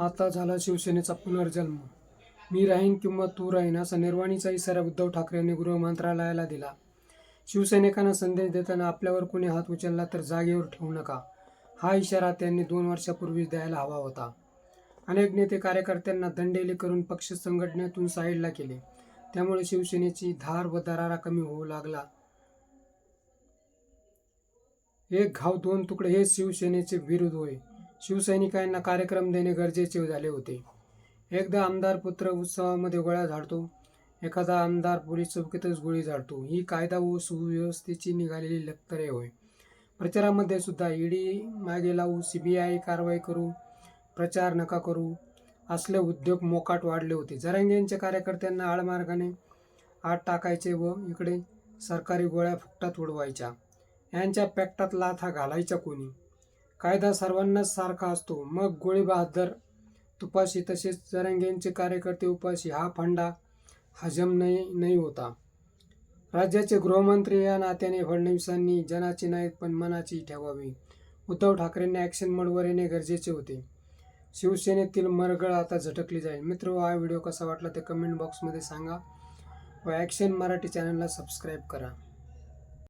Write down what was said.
आता झाला शिवसेनेचा पुनर्जन्म. मी राहीन किंवा तू राहीन असा निर्वाणीचा इशारा उद्धव ठाकरेंनी गृह मंत्रालयाला दिला. शिवसैनिकांना संदेश देताना आपल्यावर कोणी हात उचलला तर जागेवर ठेवू नका. हा इशारा त्यांनी दोन वर्षापूर्वीच द्यायला हवा होता. अनेक नेते कार्यकर्त्यांना दंडेली करून पक्ष संघटनेतून साईडला केले. त्यामुळे शिवसेनेची धार व दरारा कमी होऊ लागला. एक घाव दोन तुकडे हे शिवसेनेचे विरोध होय. शिवसैनिकांना कार्यक्रम देणे गरजेचे झाले होते. एकदा आमदार पुत्र उत्सवामध्ये गोळ्या झाडतो एखादा आमदार पोलीस चौकीतच गोळी झाडतो. ही कायदा व सुव्यवस्थेची निघालेली लक्तरे होय. प्रचारामध्ये सुद्धा ईडी मागे लावू सी बी आय कारवाई करू प्रचार नका करू असले उद्योग मोकाट वाढले होते. जरांगेंच्या कार्यकर्त्यांना आळमार्गाने आत टाकायचे व इकडे सरकारी गोळ्या फुकटात उडवायच्या. यांच्या पॅक्टात लाथा घालायच्या कोणी? कायदा सर्वांनाच सारखा असतो. मग गोळीबहादर तुपाशी तसेच जरंगेंचे कार्यकर्ते उपाशी हा फंडा हजम नाही नाही होता. राज्याचे गृहमंत्री या नात्याने फडणवीसांनी जनाची नाहीत पण मनाची ठेवावी. उद्धव ठाकरेंनी ॲक्शन मोडवर येणे गरजेचे होते. शिवसेनेतील मरगळ आता झटकली जाईल. मित्र हा व्हिडिओ कसा वाटला ते कमेंट बॉक्समध्ये सांगा व ॲक्शन मराठी चॅनलला सबस्क्राईब करा.